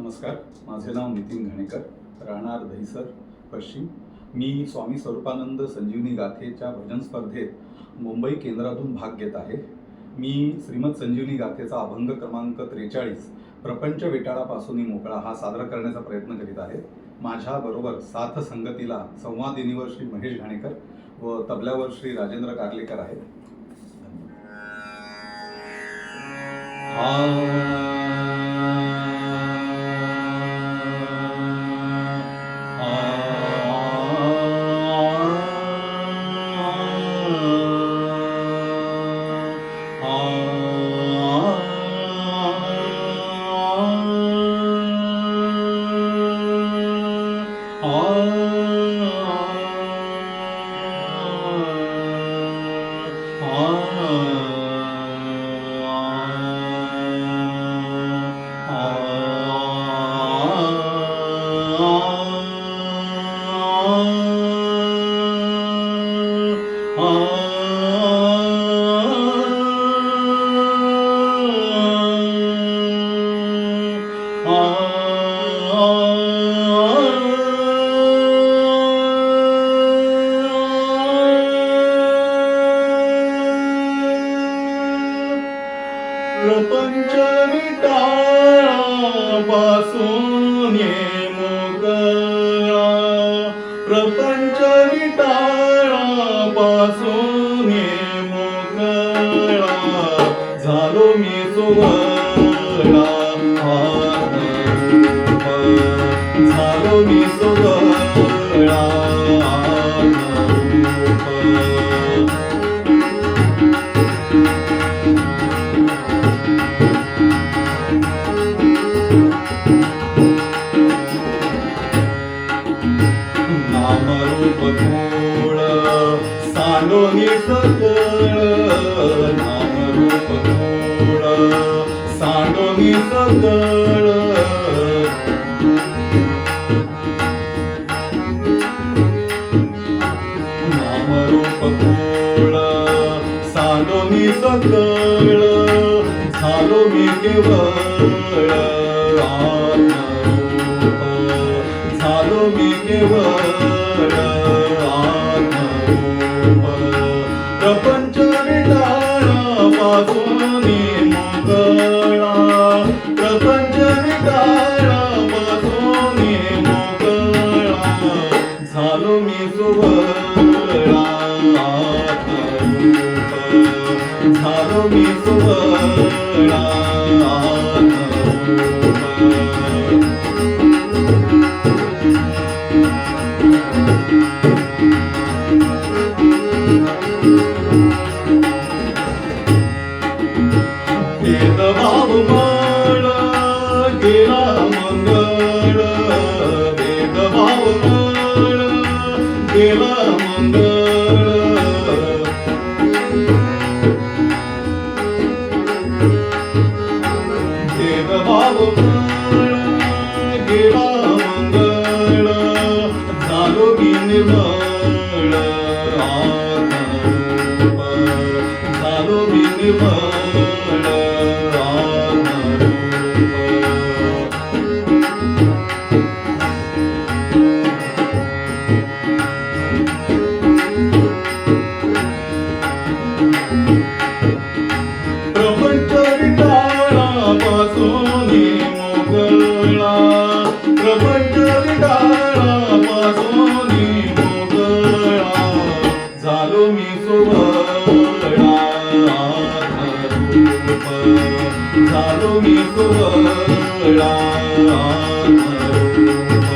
नमस्कार. माझे नाव नितीन घाणेकर. राहणार दहिसर पश्चिम. मी स्वामी स्वरूपानंद संजीवनी गाथेच्या भजन स्पर्धेत मुंबई केंद्रातून भाग घेत आहे. मी श्रीमद संजीवनी गाथेचा अभंग क्रमांक त्रेचाळीस प्रपंच विटाळापासून मोकळा हा सादर करण्याचा प्रयत्न करीत आहे. माझ्याबरोबर साथ संगतीला संवादिनीवर श्री महेश घाणेकर व तबल्यावर श्री राजेंद्र कार्लेकर आहेत. मी सुवळा आत्मरूप. झालो मी सुवळा आत्मरूप. नामरूप मूळ सांडोनी सकळ नामरूप मूळ सांडोनी सकळ नामरूप मूळ सांडोनी सकळ झालो मी केवळ झालो मी केवळ भेदभाव माळ गेला मंगळ भेदभाव माळ गेला मंगळ भेदभाव माळ गेला मंगळ झालो मी निर्मळ आत्मरूप झालो मी निर्मळ आत्मरूप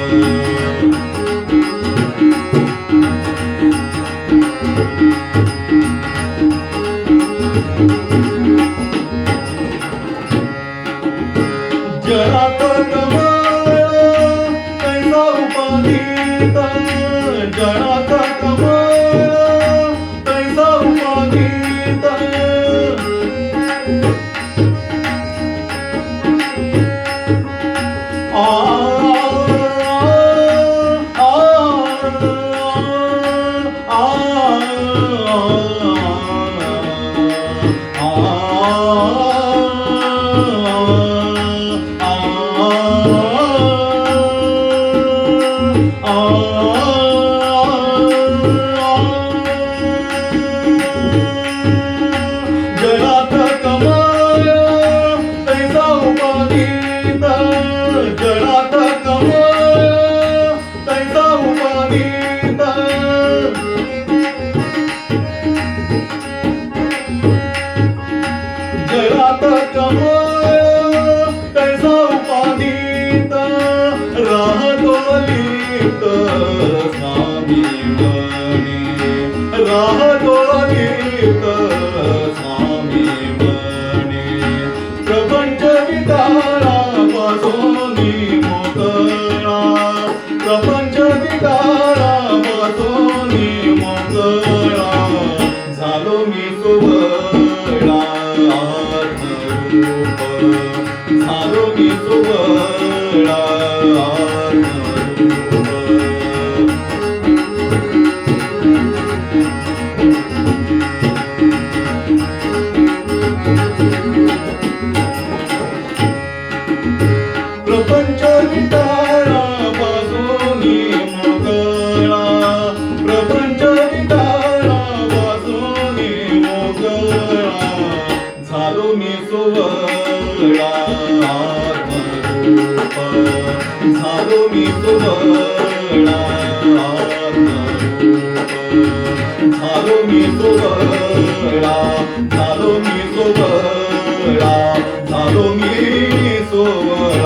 जरात कमळ love. झालो मी सुवळा आत्मरूप प्रपंच विकारापासून मोकळा. प्रपंच विकारापासून मोकळा. झालो मी झालो मी तुला झालो मी तुला झालो मी सुवळा झालो मी सोहळा